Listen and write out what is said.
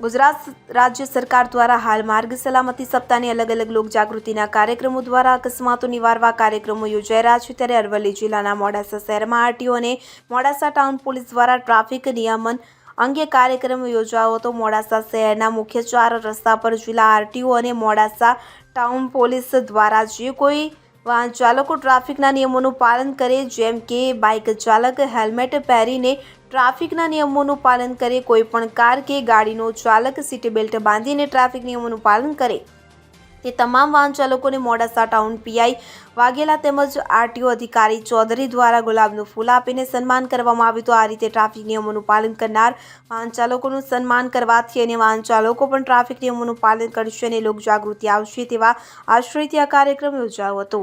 ગુજરાત રાજ્ય સરકાર દ્વારા હાલ માર્ગ સલામતી સપ્તાહની અલગ અલગ લોક જાગૃતિના કાર્યક્રમો દ્વારા અકસ્માતો નિવારવા કાર્યક્રમો યોજાઈ રહ્યા છે. ત્યારે અરવલ્લી જિલ્લાના મોડાસા શહેરમાં આરટીઓ અને મોડાસા ટાઉન પોલીસ દ્વારા ટ્રાફિક નિયમન અંગે કાર્યક્રમ યોજાયો હતો. મોડાસા શહેરના મુખ્ય ચાર રસ્તા પર જિલ્લા આરટીઓ અને મોડાસા ટાઉન પોલીસ દ્વારા જે કોઈ વાહન ચાલકો ટ્રાફિકના નિયમોનું પાલન કરે, જેમ કે બાઇક ચાલક, હેલ્મેટ પહેરીને ટ્રાફિકના નિયમોનું પાલન કરે, કોઈ પણ કાર કે ગાડીનો ચાલક સીટ બેલ્ટ બાંધીને ટ્રાફિક નિયમોનું પાલન કરે. તે તમામ વાહન ચાલકોને મોડાસા ટાઉન પીઆઈ વાઘેલા તેમજ આરટીઓ અધિકારી ચૌધરી દ્વારા ગુલાબનું ફૂલ આપીને સન્માન કરવામાં આવ્યું તો આ રીતે ટ્રાફિક નિયમોનું પાલન કરનાર વાહન ચાલકોનું સન્માન કરવાથી અને વાહન ચાલકો પણ ટ્રાફિક નિયમોનું પાલન કરશે અને લોકજાગૃતિ આવશે તેવા આશ્રયથી આ કાર્યક્રમ યોજાયો હતો.